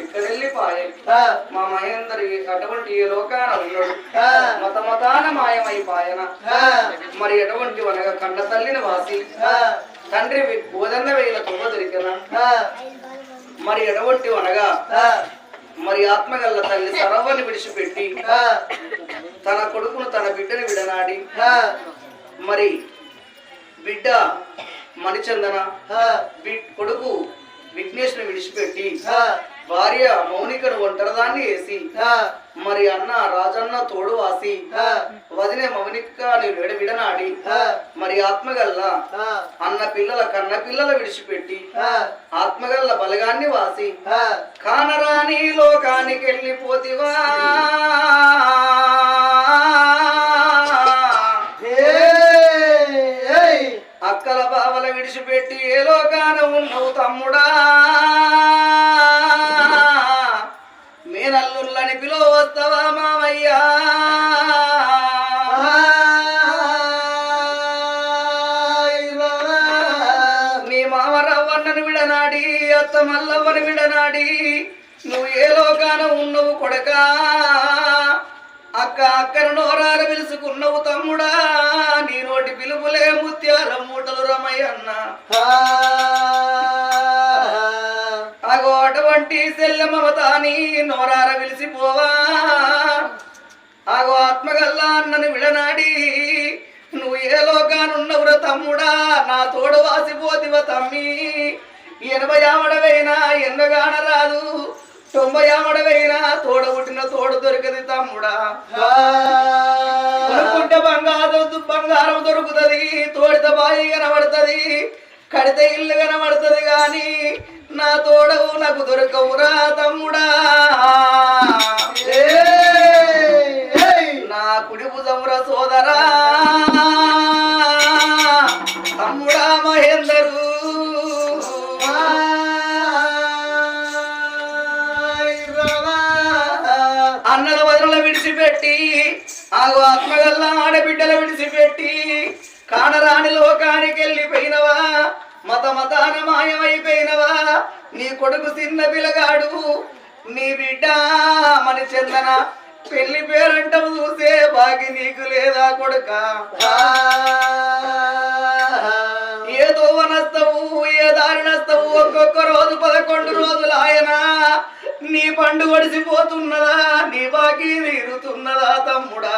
ఇక్కడ వెళ్ళిపాయే మా మహేందరి అటువంటి ఏ లోకాన ఉన్నాడు. ఆ. మత మతాన మాయమైపాయన. ఆ, మరి ఎటువంటి వనగా కండ తల్లిని వాసి. తండ్రి గోదన్న వేల తుమ్మ దొరికిన. మరి ఎటువంటి వనగా? ఆ, మరి ఆత్మగల్ల తల్లి సరవ్వని విడిచిపెట్టి తన కొడుకును తన బిడ్డని విడనాడి. మరి బిడ్డ మణిచందన. కొడుకు విఘ్నేష్ను విడిచిపెట్టి భార్య మౌనికను ఒంటరిదాన్ని వేసి మరి అన్న రాజన్న తోడు వాసి ఆ, వదినే మౌనిక విడ విడనాడి మరి ఆత్మగల్ల అన్న పిల్లల కన్న పిల్లల విడిచిపెట్టి ఆత్మగల్ల బలగాన్ని వాసి కానరాని లోకానికి వెళ్ళిపోతివా విడిచిపెట్టి ఏ లోకాన ఉన్నావు తమ్ముడా? మేనల్లుల్లని పిలువస్తావా మామయ్యా నీ మామ రవ్వన్నను విడనాడి అత్త మల్లవ్వను విడనాడి నువ్వు ఏ లోకాన ఉన్నావు కొడకా? అక్క అక్కను నోరార పిలుచుకున్నవు తమ్ముడా. నీ నోటి పిలుపులే ముత్యాల మూటలు రమయ్యన్న. ఆ, అగో అటువంటి సెల్ల నోరార పిలిచిపోవా. అగో ఆత్మగల్లా అన్నని విడనాడి. నువ్వు ఏ లోకానున్నవురా తమ్ముడా. నా తోడు వాసిపోతివ తమ్మి. ఎనభై ఆవడవైనా ఎన్నగాన రాదు తొంభై ఆమడవైనా తోడ పుట్టిన తోడు దొరికది తమ్ముడా. అనుకుంటే కొనుక్కుంటే బంగారం బంగారం దొరుకుతది తోడిత బాయి కనబడుతుంది కడితే ఇల్లు కనబడుతుంది గాని నా తోడవు నాకు దొరకవురా తమ్ముడా. ఆగు ఆత్మగల్ల ఆడబిడ్డల విడిచిపెట్టి కానరాని లోకానికి వెళ్ళిపోయినవా? మత మతాన మాయమైపోయినవా నీ కొడుకు చిన్న పిల్లగాడు నీ బిడ్డ మని చెందన. పెళ్ళి పేరంటం చూసే బాగి నీకు లేదా కొడుక? ఆ, ఏ దారి ఏ ఒక్కొక్క రోజు పదకొండు రోజులు ఆయన? నీ పండు ఒడిసిపోతున్నదా నీ బాకీ తీరుతున్నదా తమ్ముడా?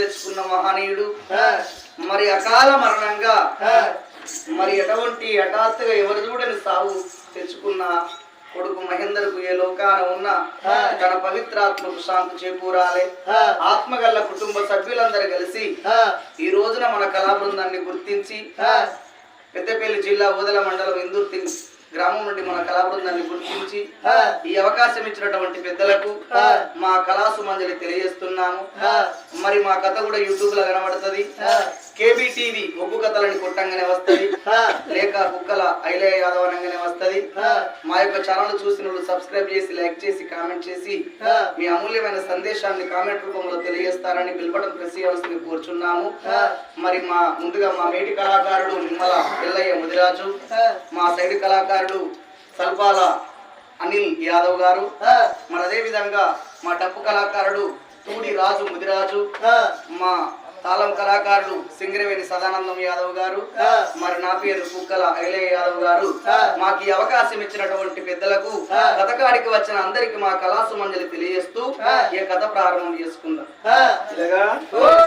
తెచ్చుకున్న మహనీయుడు. మరి అకాల మరణంగా మరి ఎటువంటి హఠాత్తుగా ఎవరు చూడని సావు తెచ్చుకున్న కొడుకు మహేందర్కు ఏ లోకాన ఉన్న తన పవిత్రాత్మకు శాంతి చేకూరాలి. ఆత్మగల్ల కుటుంబ సభ్యులందరూ కలిసి ఈ రోజున మన కళా బృందాన్ని గుర్తించి పెద్దపల్లి జిల్లా ఊదల మండలం ఇందుర్తి గ్రామం నుండి మన కళా బృందాన్ని గుర్తించి ఈ అవకాశం ఇచ్చినటువంటి పెద్దలకు మా కళాసు మంజలి తెలియజేస్తున్నాము. మరి మా కథ కూడా యూట్యూబ్లో కనబడుతుంది కేబీ టీవీ ఒగ్గు కథలని కొట్టంగానే వస్తది. లేక కుక్కల ఐలయ యాదవ్ అనగానే వస్తది. మా యొక్క ఛానల్ చూసిన వాళ్ళు సబ్స్క్రైబ్ చేసి లైక్ చేసి కామెంట్ చేసి మీ అమూల్యమైన సందేశాన్ని కామెంట్ రూపంలో తెలియజేస్తారని పిలపడం ప్రెస్ చేయాల్సింది కోరుచున్నాము. మరి మా ముందుగా మా మేటి కళాకారుడు నిమ్మల ఎల్లయ్య ముదిరాజు మా సైడ్ కళాకారుడు సల్పాల అనిల్ యాదవ్ గారు మరి అదే విధంగా మా డప్పు కళాకారుడు తూడి రాజు ముదిరాజు మా తాళం కళాకారుడు సింగరవేణి సదానందం యాదవ్ గారు మరి నా పేరు కుక్కల ఐలయ్య యాదవ్ గారు. మాకు ఈ అవకాశం ఇచ్చినటువంటి పెద్దలకు కథకాడికి వచ్చిన అందరికి మా కళాసు మంజలి తెలియజేస్తూ ఈ కథ ప్రారంభం చేసుకుందాం. ఆ.